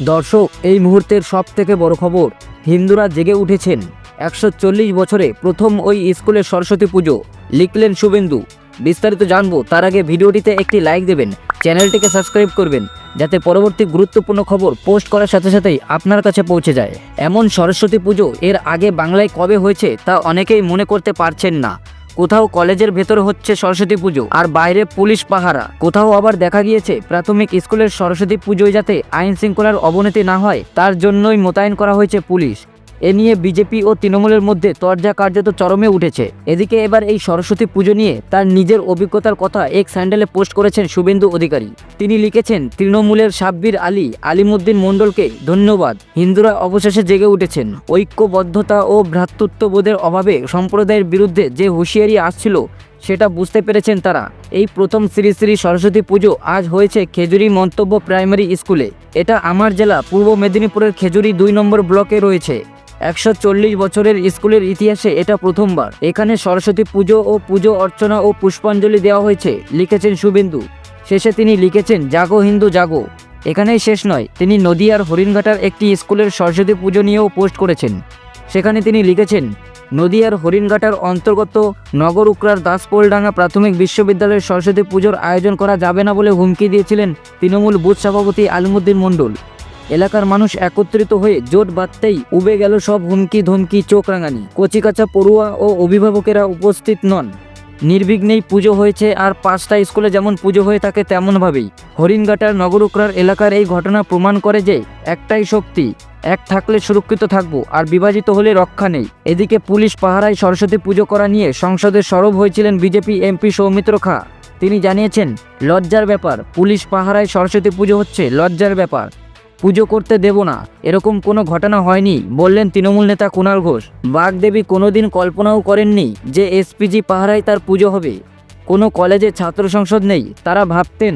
দর্শক, এই মুহূর্তের সব থেকে বড় খবর, হিন্দুরা জেগে উঠেছেন। একশো চল্লিশ বছরে প্রথম ওই স্কুলের সরস্বতী পুজো, লিখলেন শুভেন্দু। বিস্তারিত জানব, তার আগে ভিডিওটিতে একটি লাইক দেবেন, চ্যানেলটিকে সাবস্ক্রাইব করবেন, যাতে পরবর্তী গুরুত্বপূর্ণ খবর পোস্ট করার সাথে সাথেই আপনার কাছে পৌঁছে যায়। এমন সরস্বতী পুজো এর আগে বাংলায় কবে হয়েছে তা অনেকেই মনে করতে পারছেন না। কোথাও কলেজের ভেতরে হচ্ছে সরস্বতী পুজো আর বাইরে পুলিশ পাহারা। কোথাও আবার দেখা গিয়েছে প্রাথমিক স্কুলের সরস্বতী পুজোয় যাতে আইন শৃঙ্খলার অবনতি না হয়, তার জন্যই মোতায়েন করা হয়েছে পুলিশ। এ নিয়ে বিজেপি ও তৃণমূলের মধ্যে তরজা কার্যত চরমে উঠেছে। এদিকে এবার এই সরস্বতী পুজো নিয়ে তার নিজের অভিজ্ঞতার কথা এক স্যান্ডেলে পোস্ট করেছেন শুভেন্দু অধিকারী। তিনি লিখেছেন, তৃণমূলের সাব্বির আলী, আলিমুদ্দিন মণ্ডলকে ধন্যবাদ। হিন্দুরা অবশেষে জেগে উঠেছেন। ঐক্যবদ্ধতা ও ভ্রাতৃত্ববোধের অভাবে সম্প্রদায়ের বিরুদ্ধে যে হুঁশিয়ারি আসছিল, সেটা বুঝতে পেরেছেন তারা। এই প্রথম শ্রী শ্রী সরস্বতী পুজো আজ হয়েছে খেজুরি মন্তব্য প্রাইমারি স্কুলে। এটা আমার জেলা, পূর্ব মেদিনীপুরের খেজুরি দুই নম্বর ব্লকে রয়েছে। একশো চল্লিশ বছরের স্কুলের ইতিহাসে এটা প্রথমবার। এখানে সরস্বতী পুজো ও পুজো অর্চনা ও পুষ্পাঞ্জলি দেওয়া হয়েছে, লিখেছেন শুভেন্দু। শেষে তিনি লিখেছেন, জাগো হিন্দু, জাগো। এখানেই শেষ নয়, তিনি নদিয়ার হরিণঘাটার একটি স্কুলের সরস্বতী পুজো নিয়েও পোস্ট করেছেন। সেখানে তিনি লিখেছেন, নদিয়ার হরিণঘাটার অন্তর্গত নগর উকরার দাসপোলডাঙ্গা প্রাথমিক বিশ্ববিদ্যালয়ের সরস্বতী পুজোর আয়োজন করা যাবে না বলে হুমকি দিয়েছিলেন তৃণমূল বুথ সভাপতি আলিমুদ্দিন মণ্ডল। এলাকার মানুষ একত্রিত হয়ে জোট বাঁধতেই উবে গেল সব হুমকি ধমকি চোখ রাঙানি কচিকাচা পড়ুয়া ও অভিভাবকেরা উপস্থিত নন। নির্বিঘ্নেই পুজো হয়েছে আর পাঁচটা স্কুলে যেমন পুজো হয়ে থাকে তেমনভাবেই। হরিণঘাটার নগরুকরার এলাকার এই ঘটনা প্রমাণ করে যে একটাই শক্তি, এক থাকলে সুরক্ষিত থাকব আর বিভাজিত হলে রক্ষা নেই। এদিকে পুলিশ পাহারায় সরস্বতী পুজো করা নিয়ে সংসদে সরব হয়েছিলেন বিজেপি এমপি সৌমিত্র খা। তিনি জানিয়েছেন, লজ্জার ব্যাপার, পুলিশ পাহারায় সরস্বতী পুজো হচ্ছে লজ্জার ব্যাপার। পুজো করতে দেব না। এরকম কোনো ঘটনা হয়নি, বললেন তৃণমূল নেতা কুণাল ঘোষ। বাগদেবী কোনোদিন কল্পনাও করেননি যে এসপিজি পাহারায় তার পুজো হবে। কোনো কলেজে ছাত্র সংসদ নেই, তারা ভাবতেন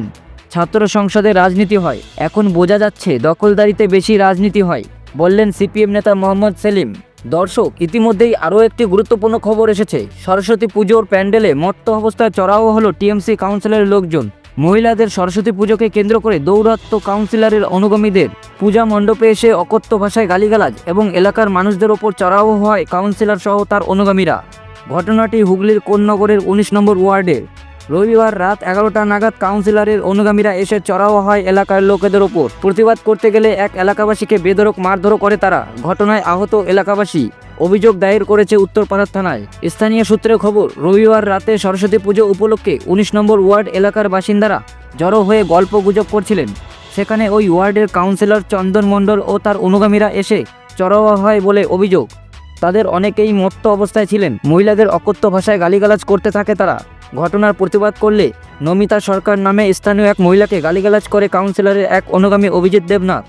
ছাত্র সংসদে রাজনীতি হয়। এখন বোঝা যাচ্ছে দখলদারিতে বেশি রাজনীতি হয়, বললেন সিপিএম নেতা মোহাম্মদ সেলিম। দর্শক, ইতিমধ্যেই আরও একটি গুরুত্বপূর্ণ খবর এসেছে। সরস্বতী পুজোর প্যান্ডেলে মত্ত অবস্থায় চড়াও হলো টিএমসি কাউন্সিলের লোকজন। মহিলাদের সরস্বতী পুজোকে কেন্দ্র করে দৌরাত্ম কাউন্সিলরের অনুগামীদের পূজা মণ্ডপে এসে অকথ্য ভাষায় গালিগালাজ এবং এলাকার মানুষদের ওপর চড়াও হয় কাউন্সিলর সহ তার অনুগামীরা। ঘটনাটি হুগলির কোন্নগরের উনিশ নম্বর ওয়ার্ডের রবিবার রাত এগারোটা নাগাদ কাউন্সিলরের অনুগামীরা এসে চড়াও হয় এলাকার লোকেদের ওপর। প্রতিবাদ করতে গেলে এক এলাকাবাসীকে বেদরক মারধরও করে তারা। ঘটনায় আহত এলাকাবাসী অভিযোগ দায়ের করেছে উত্তরপাড়ার থানায়। স্থানীয় সূত্রে খবর, রবিবার রাতে সরস্বতী পুজো উপলক্ষে উনিশ নম্বর ওয়ার্ড এলাকার বাসিন্দারা জড়ো হয়ে গল্প গুজব করছিলেন। সেখানে ওই ওয়ার্ডের কাউন্সিলর চন্দন মণ্ডল ও তার অনুগামীরা এসে চড়াও হয় বলে অভিযোগ। তাদের অনেকেই মত্ত অবস্থায় ছিলেন। মহিলাদের অকথ্য ভাষায় গালিগালাজ করতে থাকে তারা। ঘটনার প্রতিবাদ করলে নমিতা সরকার নামে স্থানীয় এক মহিলাকে গালিগালাজ করে কাউন্সিলরের এক অনুগামী অভিজিৎ দেবনাথ।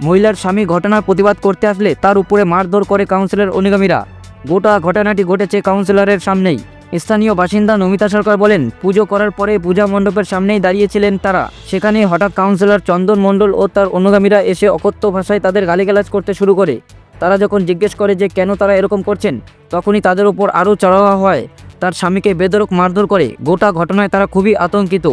মহিলার স্বামী ঘটনার প্রতিবাদ করতে আসলে তার উপরে মারধর করে কাউন্সিলর অনুগামীরা। গোটা ঘটনাটি ঘটেছে কাউন্সিলরের সামনেই। স্থানীয় বাসিন্দা নমিতা সরকার বলেন, পুজো করার পরে পূজা মণ্ডপের সামনেই দাঁড়িয়েছিলেন তারা। সেখানে হঠাৎ কাউন্সিলর চন্দন মণ্ডল ও তার অনুগামীরা এসে অকথ্য ভাষায় তাদের গালিগালাজ করতে শুরু করে। তারা যখন জিজ্ঞেস করে যে কেন তারা এরকম করছেন, তখনই তাদের উপর আরও চড়াওয়া হয়। তার স্বামীকে বেদরক মারধর করে। গোটা ঘটনায় তারা খুবই আতঙ্কিত।